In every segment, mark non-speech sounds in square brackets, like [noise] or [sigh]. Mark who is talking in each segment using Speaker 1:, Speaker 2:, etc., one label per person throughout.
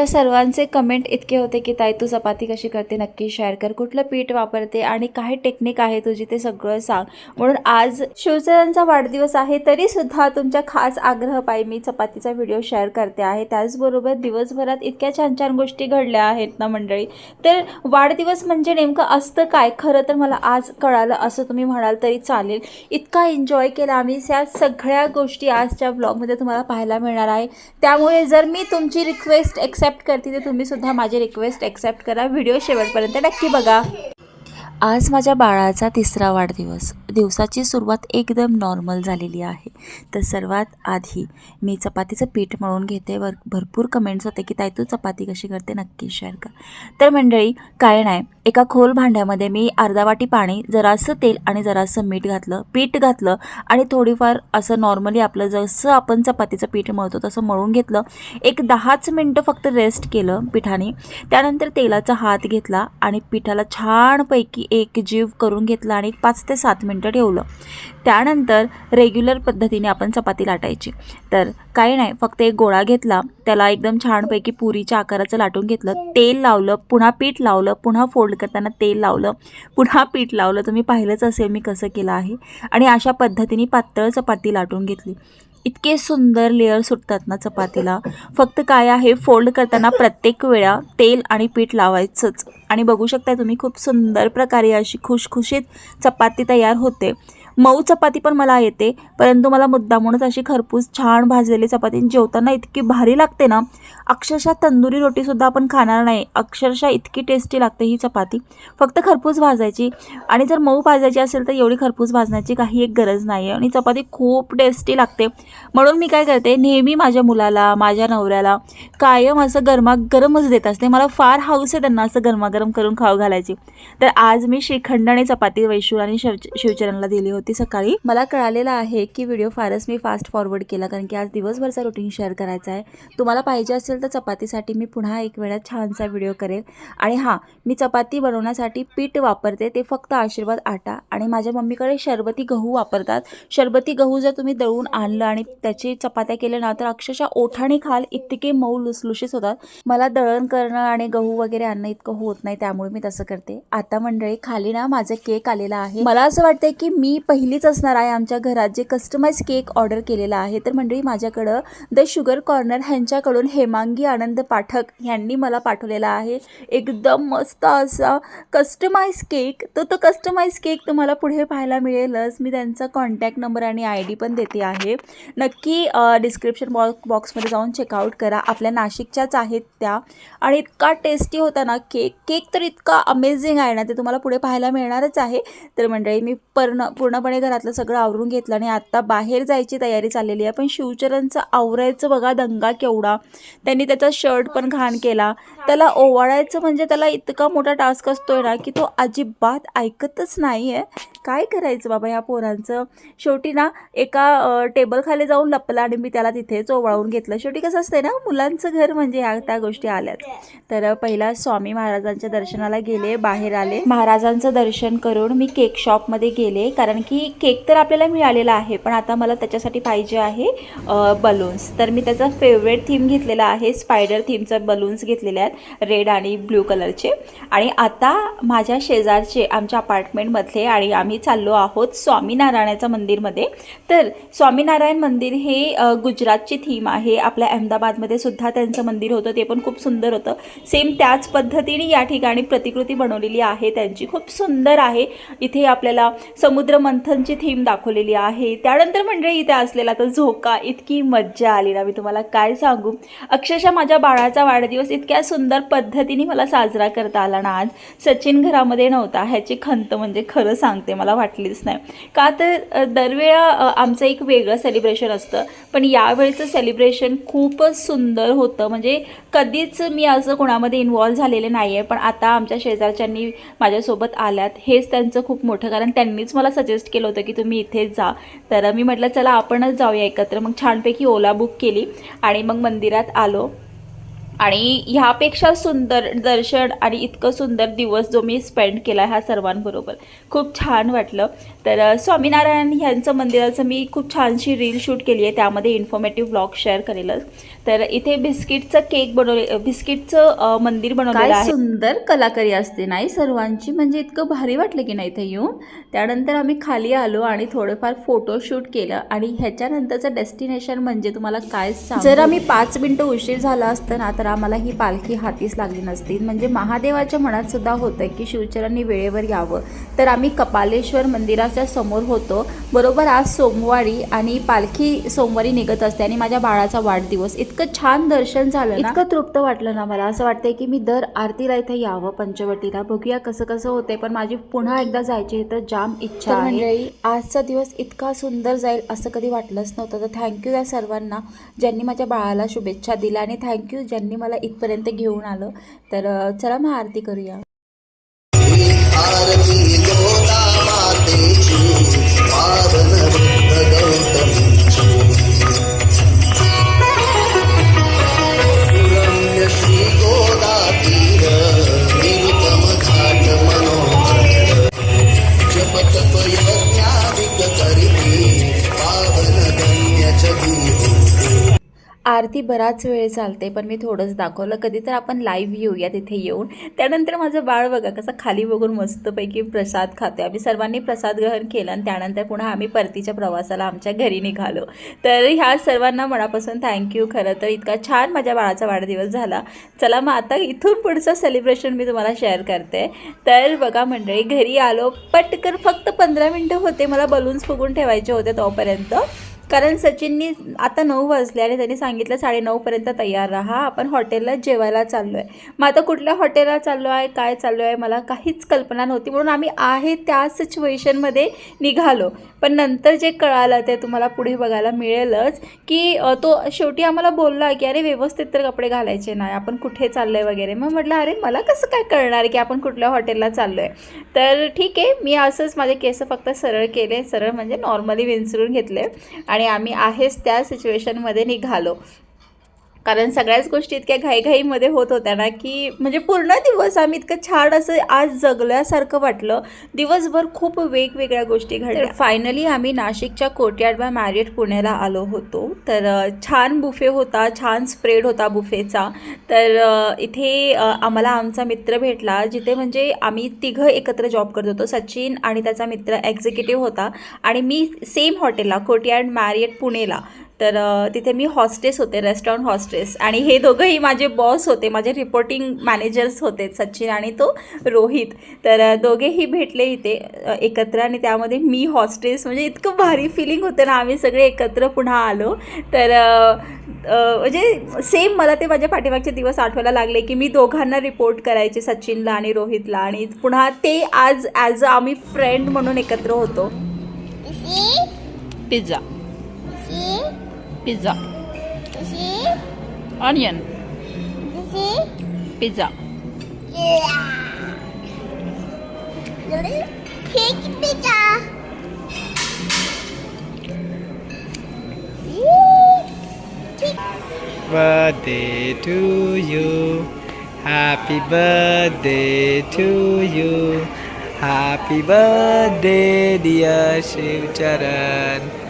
Speaker 1: तुमच्या सर्वांचे कमेंट इतके होते की ताई तू चपाती कशी करते? नक्की शेअर कर. कुठलं पीठ वापरते आणि काय टेक्निक आहे तुझी ते सगळं सांग. म्हणून आज शिवचरांचा वाढदिवस आहे तरीसुद्धा तुमच्या खास आग्रह पायी मी चपातीचा व्हिडिओ शेअर करते आहे. त्याचबरोबर दिवसभरात इतक्या छान छान गोष्टी घडल्या आहेत ना मंडळी? तर वाढदिवस म्हणजे नेमकं असतं काय? खरं तर मला आज कळालं असं तुम्ही म्हणाल तरी चालेल. इतका एन्जॉय केला आम्ही. त्या सगळ्या गोष्टी आजच्या ब्लॉगमध्ये तुम्हाला पाहायला मिळणार आहे. त्यामुळे जर मी तुमची रिक्वेस्ट एक्सेप्ट करते तर तुम्ही सुद्धा माझी रिक्वेस्ट ॲक्सेप्ट करा. व्हिडिओ शेवटपर्यंत नक्की बघा. आज माझ्या बाळाचा तिसरा वाढदिवस. दिवसाची सुरुवात एकदम नॉर्मल झालेली आहे. तर सर्वात आधी मी चपातीचं पीठ मळून घेते. वर भरपूर कमेंट्स होते की ताई तू चपाती कशी करते? नक्की शेअर कर. तर मंडळी काय नाही. एका खोल भांड्यामध्ये मी अर्धा वाटी पाणी जरासं तेल आणि जरासं मीठ घातलं. पीठ घातलं आणि थोडीफार असं नॉर्मली आपलं जसं आपण चपातीचं पीठ मळतो तसं मळून घेतलं. एक दहाच मिनटं फक्त रेस्ट केलं पिठाने. त्यानंतर तेलाचा हात घेतला आणि पिठाला छानपैकी एक जीव करून घेतला आणि एक पाच ते सात मिनटं ठेवलं. त्यानंतर रेग्युलर पद्धतीने आपण चपाती लाटायची. तर काही नाही फक्त एक गोळा घेतला. त्याला एकदम छानपैकी पुरीच्या आकाराचं लाटून घेतलं. तेल लावलं पुन्हा पीठ लावलं पुन्हा फोल्ड करताना तेल लावलं पुन्हा पीठ लावलं. तुम्ही पाहिलंच असेल मी कसं केलं आहे. आणि अशा पद्धतीने पातळ चपाती लाटून घेतली. इतके सुंदर लेअर सुटतात ना चपातीला. फक्त काय आहे फोल्ड करताना प्रत्येक वेळा तेल आणि पीठ लावायचंच. आणि बघू शकता तुम्ही खूप सुंदर प्रकारे अशी खुशखुशीत चपाती तयार होते. मऊ चपाती पण मला येते. परंतु मला मुद्दामूनच अशी खरपूस छान भाजलेली चपाती जेवताना इतकी भारी लागते ना अक्षरशः तंदुरी रोटीसुद्धा आपण खाणार नाही. अक्षरशः इतकी टेस्टी लागते ही चपाती. फक्त खरपूस भाजायची आणि जर मऊ भाजायची असेल तर एवढी खरपूस भाजण्याची काही एक गरज नाही आहे आणि चपाती खूप टेस्टी लागते. म्हणून मी काय करते नेहमी माझ्या मुलाला माझ्या नवऱ्याला कायम असं गरमागरमच देत असते. मला फार हाऊस आहे त्यांना असं गरमागरम करून खाऊ घालायची. तर आज मी श्रीखंड आणि चपाती वैशूर आणि शिव शिवचरणला दिली होती. सकाळी. मला कळालेलं आहे की व्हिडिओ फारच मी फास्ट फॉरवर्ड केला कारण की आज दिवसभरचा रुटीन शेअर करायचा आहे. तुम्हाला पाहिजे असेल तर चपातीसाठी मी पुन्हा एक वेळा छानसा व्हिडिओ करेल. आणि हां मी चपाती बनवण्यासाठी पीठ वापरते ते फक्त आशीर्वाद आटा आणि माझ्या मम्मीकडे शरबती गहू वापरतात. शरबती गहू जर तुम्ही दळून आणलं आणि त्याची चपात्या केल्या ना तर अक्षरशः ओठाने खाल इतके मऊ लुसलुशीत होतात. मला दळण करणं आणि गहू वगैरे आणणं इतकं होत नाही त्यामुळे मी तसं करते. आता मंडळी खाली ना माझा केक आलेला आहे. मला असं वाटतंय की मी पहिलीच असणार आहे आमच्या घरात जे कस्टमाइज केक ऑर्डर केलेला आहे. तर मंडळी माझ्याकडं द शुगर कॉर्नर ह्यांच्याकडून हेमांगी आनंद पाठक ह्यांनी मला पाठवलेला आहे. एकदम मस्त असा कस्टमाइज केक तर तो कस्टमाइज केक तुम्हाला पुढे पाहायला मिळेलच. मी त्यांचा कॉन्टॅक्ट नंबर आणि आय डी पण देते आहे. नक्की डिस्क्रिप्शन बॉक्स बॉक्समध्ये जाऊन चेकआउट करा. आपल्या नाशिकच्याच आहेत त्या. आणि इतका टेस्टी होता ना केक केक तर इतका अमेझिंग आहे ना ते तुम्हाला पुढे पाहायला मिळणारच आहे. तर मंडळी मी पूर्ण पूर्णपणे घरातलं सगळं आवरून घेतलं आणि आत्ता बाहेर जायची तयारी चाललेली आहे. पण शिवचरणचं आवरायचं बघा दंगा केवढा. त्यांनी त्याचा शर्ट पण घाण केला. त्याला ओवाळायचं म्हणजे त्याला इतका मोठा टास्क असतोय ना की तो अजिबात ऐकतच नाही आहे काय करायचं बाबा ह्या पोरांचं? शेवटी ना एका टेबलखाली जाऊन लपला आणि मी त्याला तिथेच ओवाळून घेतलं. शेवटी कसं असतंय ना मुलांचं घर म्हणजे ह्या त्या गोष्टी आल्याच. तर पहिला स्वामी महाराजांच्या दर्शनाला गेले बाहेर आले. महाराजांचं दर्शन करून मी केक शॉपमध्ये गेले कारण की केक तर आपल्याला मिळालेला आहे पण आता मला त्याच्यासाठी पाहिजे आहे बलून्स तर मी त्याचा फेवरेट थीम घेतलेला आहे स्पायडर थीमचा बलून्स घेतलेले आहेत रेड आणि ब्ल्यू कलरचे आणि आता माझ्या शेजारचे आमच्या अपार्टमेंटमधले आणि आम्ही चाललो आहोत स्वामीनारायणाच्या मंदिरमध्ये. तर स्वामीनारायण मंदिर हे गुजरातची थीम आहे. आपल्या अहमदाबादमध्ये सुद्धा त्यांचं मंदिर होतं ते पण खूप सुंदर होतं. सेम त्याच पद्धतीने या ठिकाणी प्रतिकृती बनवलेली आहे त्यांची खूप सुंदर आहे. इथे आपल्याला समुद्र मंथनची थीम दाखवलेली आहे. त्यानंतर म्हणजे इथे असलेला तर झोका इतकी मज्जा आली ना मी तुम्हाला काय सांगू. अक्षरशः माझ्या बाळाचा वाढदिवस इतक्या सुंदर पद्धतीने मला साजरा करता आला ना आज. सचिन घरामध्ये नव्हता ह्याची खंत म्हणजे खरं सांगते मला वाटलीच नाही. का तर दरवेळा आमचं एक वेगळं सेलिब्रेशन असतं. पण यावेळेचं सेलिब्रेशन खूपच सुंदर होतं. म्हणजे कधीच मी असं कोणामध्ये इन्वॉल्व्ह झालेले नाही आहे पण आता आमच्या शेजारच्यांनी माझ्यासोबत आल्यात. हेच त्यांचं खूप मोठं कारण. त्यांनीच मला सजेस्ट केलं होतं की तुम्ही इथेच जा. तर मी म्हटलं चला आपणच जाऊया एकत्र. मग छानपैकी ओला बुक केली आणि मग मंदिरात आलो. आणि ह्यापेक्षा सुंदर दर्शन आणि इतकं सुंदर दिवस जो मी स्पेंड केला ह्या सर्वांबरोबर. खूप छान वाटलं. तर स्वामीनारायण ह्यांचं मंदिराचं मी खूप छानशी रील शूट केली आहे. त्यामध्ये इन्फॉर्मेटिव्ह ब्लॉग शेअर करेलच. तर इथे बिस्किटचं केक बनवले बिस्किटचं मंदिर बनवलेलं आहे. सुंदर कलाकारी असते नाही सर्वांची म्हणजे इतकं भारी वाटलं की नाही इथे येऊन त्यानंतर आम्ही खाली आलो आणि थोडंफार फोटोशूट केलं आणि ह्याच्यानंतरचं डेस्टिनेशन म्हणजे तुम्हाला काय सांग? जर आम्ही पाच मिनटं उशीर झाला असतं ना तर आम्हाला ही पालखी हातीच लागली नसती. म्हणजे महादेवाच्या मनात सुद्धा होतं की शिवचरांनी वेळेवर यावं. तर आम्ही कपालेश्वर मंदिराच्या समोर होतो. बरोबर आज सोमवारी आणि पालखी सोमवारी निघत असते आणि माझ्या बाळाचा वाढदिवस. इतकं छान दर्शन झालं ना. इतकं तृप्त वाटलं ना मला. असं वाटतंय की मी दर आरतीला इथे यावं पंचवटीला. बघूया कसं कसं होतंय. पण माझी पुन्हा एकदा जायची तर जाम इच्छा आहे. मंडळी आजचा दिवस इतका सुंदर जाईल असं कधी वाटलंच नव्हतं. तर थँक्यू त्या सर्वांना ज्यांनी माझ्या बाळाला शुभेच्छा दिल्या आणि थँक्यू ज्यांनी मला इथपर्यंत घेऊन आलं. तर चला मग आरती करूया.
Speaker 2: आरती
Speaker 1: आरती बराच वेळ चालते पण मी थोडंच दाखवलं. कधी तर आपण लाईव्ह येऊया तिथे येऊन. त्यानंतर माझं बाळ बघा कसं खाली बघून मस्तपैकी प्रसाद खाते आम्ही सर्वांनी प्रसाद ग्रहण केलं आणि त्यानंतर पुन्हा आम्ही परतीच्या प्रवासाला आमच्या घरी निघालो. तर ह्या सर्वांना मनापासून थँक्यू खरं तर इतका छान माझ्या बाळाचा वाढदिवस झाला. चला मग आता इथून पुढचं सेलिब्रेशन मी तुम्हाला शेअर करते. तर बघा मंडळी घरी आलो पटकन फक्त पंधरा मिनटं होते. मला बलून्स फुगून ठेवायचे होते तोपर्यंत. कारण सचिननी आता नऊ वाजले आणि त्यांनी सांगितलं साडेनऊपर्यंत तयार राहा आपण हॉटेलला जेवायला चाललो आहे मग आता कुठल्या हॉटेलला चाललो आहे काय चाललो आहे मला काहीच कल्पना नव्हती. म्हणून आम्ही आहे त्या सिच्युएशनमध्ये निघालो. पण नंतर जे कळालं ते तुम्हाला पुढे बघायला मिळेलच की तो शेवटी आम्हाला बोलला की अरे व्यवस्थित तर कपडे घालायचे नाही आपण कुठे चाललो आहे वगैरे. मग म्हटलं अरे मला कसं काय कळणार की आपण कुठल्या हॉटेलला चाललो आहे तर ठीक आहे मी असंच माझे केस फक्त सरळ केले सरळ म्हणजे नॉर्मली विंचरून घेतले. आणि आणि आम्ही आहेच त्या सिच्युएशनमध्ये निघालो. कारण सगळ्याच गोष्टी इतक्या घाईघाईमध्ये होत होत्या ना की म्हणजे पूर्ण दिवस आम्ही इतकं छान असं आज जगल्यासारखं वाटलं. दिवसभर खूप वेगवेगळ्या गोष्टी घडल्या. फायनली आम्ही नाशिकच्या कोर्टयार्ड बाय मॅरियट पुण्याला आलो होतो. तर छान बुफे होता छान स्प्रेड होता बुफेचा तर इथे आम्हाला आमचा मित्र भेटला जिथे म्हणजे आम्ही तिघं एकत्र जॉब करत होतो सचिन आणि त्याचा मित्र एक्झिक्युटिव्ह होता. आणि मी सेम हॉटेलला कोर्टयार्ड मॅरियट पुणेला. तर तिथे मी हॉस्टेस होते रेस्टॉरंट हॉस्टेस आणि हे दोघंही माझे बॉस होते माझे रिपोर्टिंग मॅनेजर्स होते सचिन आणि तो रोहित. तर दोघेही भेटले इथे एकत्र आणि त्यामध्ये मी हॉस्टेस म्हणजे इतकं भारी फिलिंग होतं ना आम्ही सगळे एकत्र पुन्हा आलो. तर म्हणजे सेम मला ते माझ्या पाठीमागचे दिवस आठवायला लागले की मी दोघांना रिपोर्ट करायचे सचिनला आणि रोहितला. आणि पुन्हा ते आज ॲज अ आम्ही फ्रेंड म्हणून एकत्र होतो. Pizza pizza. This is onion. This is pizza. Yeah.
Speaker 3: Cake pizza.
Speaker 4: Birthday to you. Happy birthday to you. Happy birthday, dear Shiv Charan.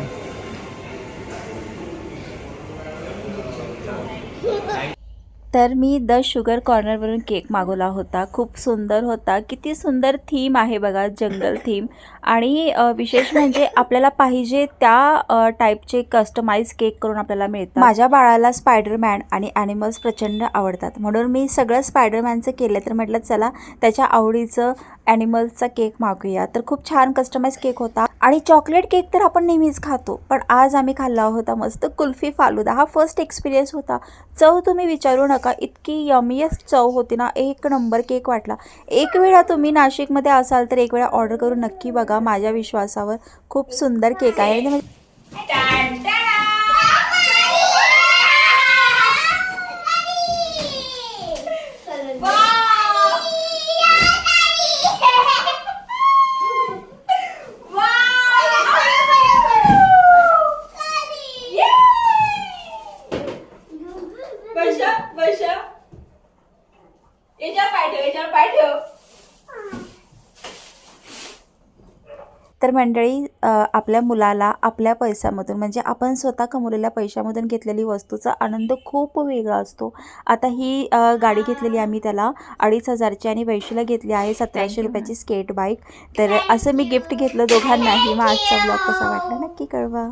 Speaker 1: तर मी द शुगर कॉर्नरवरून केक मागवला होता. खूप सुंदर होता. किती सुंदर थीम आहे बघा जंगल थीम आणि विशेष म्हणजे [laughs] आपल्याला पाहिजे त्या टाईपचे कस्टमाइज केक करून आपल्याला मिळतात. माझ्या बाळाला स्पायडरमॅन आणि ॲनिमल्स प्रचंड आवडतात. म्हणून मी सगळं स्पायडरमॅनचं केलं तर म्हटलं चला त्याच्या आवडीचं ॲनिमल्सचा केक मागूया. तर खूप छान कस्टमाइज केक होता. आणि चॉकलेट केक तर आपण नेहमीच खातो पण आज आम्ही खाल्ला होता मस्त कुल्फी फालुदा. हा फर्स्ट एक्सपिरियन्स होता. चव तुम्ही विचारू नका इतकी यमियस्ट चव होती ना एक नंबर केक वाटला. एक वेळा तुम्ही नाशिकमध्ये असाल तर एक वेळा ऑर्डर करून नक्की बघा माझ्या विश्वासावर. खूप सुंदर केक आहे. तर मंडळी आपल्या मुलाला आपल्या पैशामधून म्हणजे आपण स्वतः कमवलेल्या पैशामधून घेतलेली वस्तूचा आनंद खूप वेगळा असतो. आता ही गाडी घेतलेली आम्ही त्याला अडीच हजारची आणि वैशूला घेतली आहे सतराशे रुपयाची स्केट बाईक. तर असं मी गिफ्ट घेतलं दोघांनाही मग आजचा ब्लॉग कसा वाटला नक्की कळवा.